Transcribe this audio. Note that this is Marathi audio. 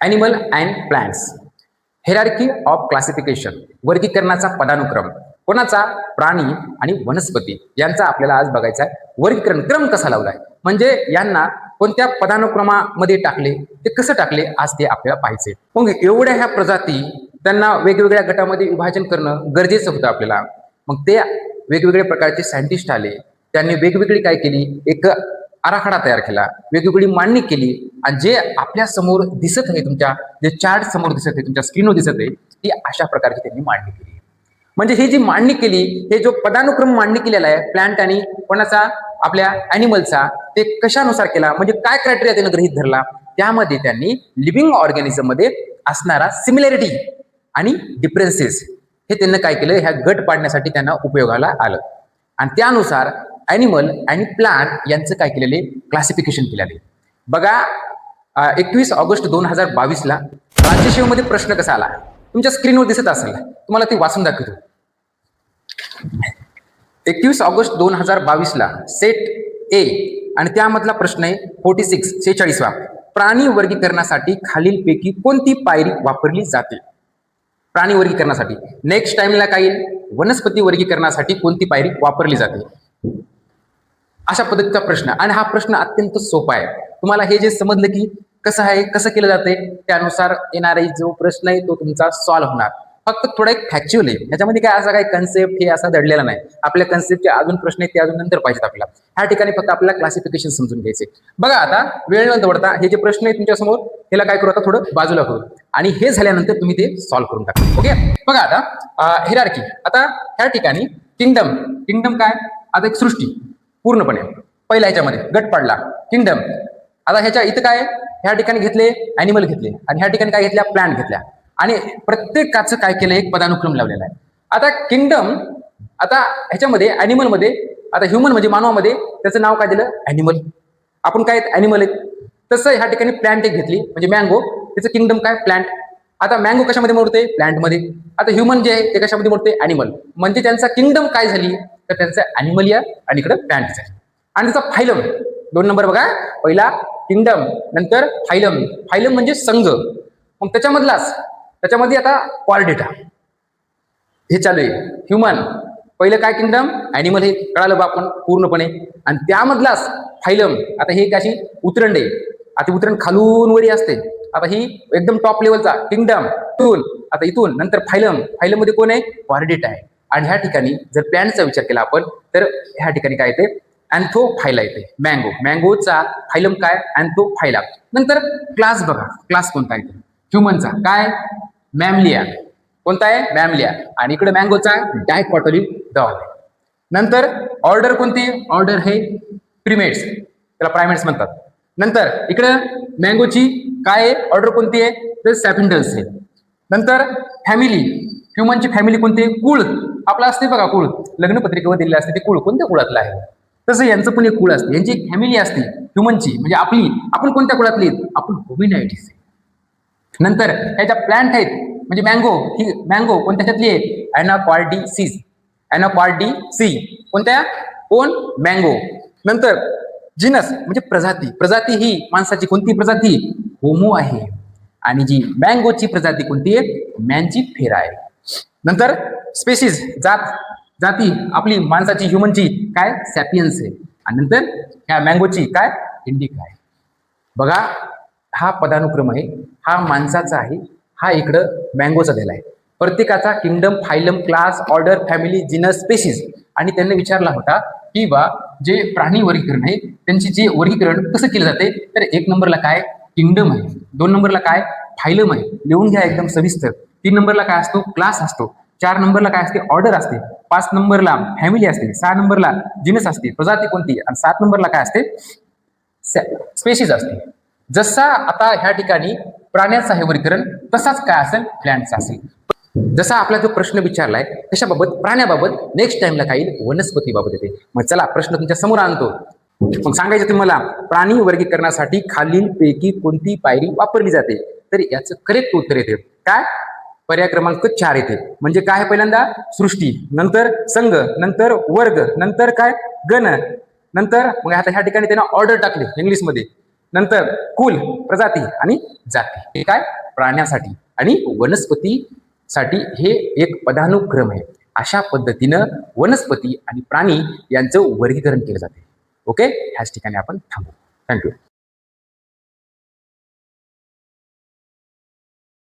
Animal and plants hierarchy of classification वर्गीकरणाचा पदानुक्रम. कोणाचा? प्राणी आणि वनस्पती. यांचा आपल्याला आज बघायचा आहे. वर्गीकरण क्रम कसा लावलाय म्हणजे यांना कोणत्या पदानुक्रमामध्ये टाकले? ते कसं टाकले? आज ते आपल्याला पाहायचे मग एवढ्या ह्या प्रजाती त्यांना वेगवेगळ्या गटामध्ये विभाजन करणं गरजेचं होतं आपल्याला. मग ते वेगवेगळ्या प्रकारचे सायंटिस्ट आले. त्यांनी वेगवेगळी काय केली? एक आराखडा तयार केला. वेगवेगळी मांडणी केली. आणि जे आपल्यासमोर दिसत आहे तुमच्या जे चार्ट समोर दिसत आहे तुमच्या स्क्रीनवर दिसत आहे ती अशा प्रकारची त्यांनी मांडणी केली. म्हणजे ही जी मांडणी केली हे जो पदानुक्रम मांडणी केलेला आहे प्लांट आणि कोणाचा आपल्या अॅनिमलचा ते कशानुसार केला? म्हणजे काय क्रायटेरिया त्यानं गृहित धरला? त्यामध्ये त्यांनी लिव्हिंग ऑर्गॅनिझममध्ये असणारा सिमिलॅरिटी आणि डिफरन्सेस हे त्यांना काय केलं? ह्या गट पाडण्यासाठी त्यांना उपयोगाला आलं. आणि त्यानुसार ॲनिमल आणि प्लांट यांचं काय केलेले क्लासिफिकेशन केलेले बघा एकवीस ऑगस्ट दोन हजार बावीसला राज्यसेवेमध्ये प्रश्न कसा आला? तुमच्या स्क्रीनवर दिसत असेल. तुम्हाला ते वाचून दाखवतो. एकवीस ऑगस्ट दोन हजार बावीसला सेट ए आणि त्यामधला प्रश्न आहे फोर्टी सिक्स सेहेचाळीसवा. प्राणी वर्गीकरणासाठी खालीलपैकी कोणती पायरी वापरली जाते? प्राणी वर्गीकरणासाठी. नेक्स्ट टाइमला काय येईल? वनस्पती वर्गीकरणासाठी कोणती पायरी वापरली जाते? अशा पद्धतीचा प्रश्न. आणि हा प्रश्न अत्यंत सोपा आहे. तुम्हाला हे जे समजलं की कसं आहे कसं केलं जाते त्यानुसार येणारा जो प्रश्न आहे तो तुमचा सॉल्व्ह होणार. फक्त थोडा एक फॅक्च्युअल आहे. याच्यामध्ये काय असा काही कन्सेप्ट हे असा दडलेला नाही. आपल्या कन्सेप्टचे अजून प्रश्न आहेत ते अजून नंतर पाहिजेत आपल्याला. ह्या ठिकाणी फक्त आपल्याला क्लासिफिकेशन समजून घ्यायचे. बघा आता वेळ न दवडता हे जे प्रश्न आहे तुमच्यासमोर त्याला ह्याला काय करू आता थोडं बाजूला करू. आणि हे झाल्यानंतर तुम्ही ते सॉल्व्ह करून टाका. ओके बघा आता हिरार्की आता ह्या ठिकाणी किंगडम किंगडम काय? आता एक सृष्टी. पूर्णपणे. पहिल्या ह्याच्यामध्ये गट पाडला. किंगडम आता ह्याच्या इथं काय? ह्या ठिकाणी घेतले अॅनिमल घेतले. आणि ह्या ठिकाणी काय घेतल्या? प्लांट घेतल्या. आणि प्रत्येकाचं काय केलं? एक पदानुक्रम लावलेला आहे. आता किंगडम आता ह्याच्यामध्ये अॅनिमलमध्ये आता ह्युमन म्हणजे मानवामध्ये त्याचं नाव काय दिलं? अॅनिमल आपण काय ॲनिमल आहेत. तसं ह्या ठिकाणी प्लांट एक घेतली. म्हणजे मँगो त्याचं किंगडम काय? प्लांट आता मँगो कशामध्ये मोडते प्लांटमध्ये आता ह्युमन जे आहे ते कशामध्ये मोडते ॲनिमल म्हणजे त्यांचा किंगडम काय झाली? तर त्यांचं अॅनिमलिया आणि इकडं प्लांट आहे. आणि त्याचा फायलम दोन नंबर बघा. पहिला किंगडम नंतर फायलम फायलम म्हणजे संघ. मग त्याच्यामधलाच त्याच्यामध्ये आता क्वारडेटा हे चालू आहे. ह्युमन पहिलं काय किंगडम ॲनिमल हे कळालं बा आपण पूर्णपणे. आणि त्यामधलाच फायलम आता हे कशी उतरंड आहे. आता उतरण खालून वरी असते. आता ही एकदम टॉप लेवलचा किंगडम इथून आता इथून नंतर फायलम फायलममध्ये कोण आहे? क्वारडेटा आहे. आणि ह्या ठिकाणी जर प्लॅनचा विचार केला आपण तर ह्या ठिकाणी काय येते? अँथो फायला येते. मँगो मँगोचा फायलम काय? अँथो फायला नंतर क्लास बघा. क्लास कोणता आहे ह्युमनचा काय? मॅमलिया कोणता आहे? मॅमलिया आणि इकडे मँगोचा डायकॉटली डॉग नंतर ऑर्डर कोणती? ऑर्डर हे प्रिमेट्स त्याला प्रायमेट्स म्हणतात. नंतर इकडे मँगोची काय आहे? ऑर्डर कोणती आहे? तर सॅफिंडल्स आहे. नंतर फॅमिली ह्युमनची फॅमिली कोणती आहे? कुळ आपला असते बघा कुळ. लग्नपत्रिकेवर दिलेलं असते ते कुळ. कोणत्या कुळातलं आहे? तसं यांचं पण एक कुळ असते यांची एक फॅमिली असते. ह्युमनची म्हणजे आपली. आपण कोणत्या कुळातली आहेत? आपण होमिनायटीस नंतर ह्याच्या प्लांट आहेत म्हणजे मँगो ही मँगो कोणत्या ह्याच्यातली आहे? अॅनाकॉर्डी सीज अॅनाकॉर्डी सी कोणत्या? कोण? मँगो नंतर जिनस म्हणजे प्रजाती. प्रजाती ही माणसाची कोणती प्रजाती? होमो आहे. आणि जी मँगोची प्रजाती कोणती आहे? मॅनची फेरा आहे नंतर स्पेसिस जात जाती आपली माणसाची ह्युमनची काय? सॅपियन्स आहे. आणि नंतर ह्या मँगोची काय? इंडिका आहे. बघा हा पदानुक्रम आहे. हा माणसाचा आहे. हा इकडं मँगोचा दिला आहे. प्रत्येकाचा kingdom phylum class order family genus species आणि त्यांनी विचारला होता की बा जे प्राणी वर्गीकरण आहे त्यांची जे वर्गीकरण कसं केलं जाते? तर एक नंबरला काय? किंगडम आहे. दोन नंबरला काय? फायलम आहे. लिहून घ्या एकदम सविस्तर. तीन नंबरला काय असतो? क्लास असतो. चार नंबरला काय असते? ऑर्डर असते. पाच नंबरला फॅमिली असते. सहा नंबरला जिनस असते. प्रजाती कोणती? आणि सात नंबरला काय असते? स्पेसिस असते. जसा आता ह्या ठिकाणी प्राण्याचं आहे वर्गीकरण तसाच काय असेल? प्लॅन्टचा असेल. जसा आपला जो प्रश्न विचारलाय कशाबाबत प्राण्याबाबत नेक्स्ट टाइमला काही वनस्पतीबाबत येते. मग चला प्रश्न तुमच्यासमोर आणतो. मग सांगायचं तुम्हाला प्राणी वर्गीकरणासाठी खालील पैकी कोणती पायरी वापरली जाते? तर याचं करेक्ट उत्तर येते. काय? पर्याय क्रमांक चार येते म्हणजे काय पहिल्यांदा? सृष्टी. नंतर संघ नंतर वर्ग नंतर काय? गण. नंतर मग आता ह्या ठिकाणी त्यांना ऑर्डर टाकले इंग्लिशमध्ये नंतर कुल प्रजाती आणि जाती. हे काय? प्राण्यासाठी. आणि वनस्पतीसाठी हे एक पदानुक्रम आहे. अशा पद्धतीनं वनस्पती आणि प्राणी यांचं वर्गीकरण केलं जाते. ओके ह्याच ठिकाणी आपण थांबू. थँक्यू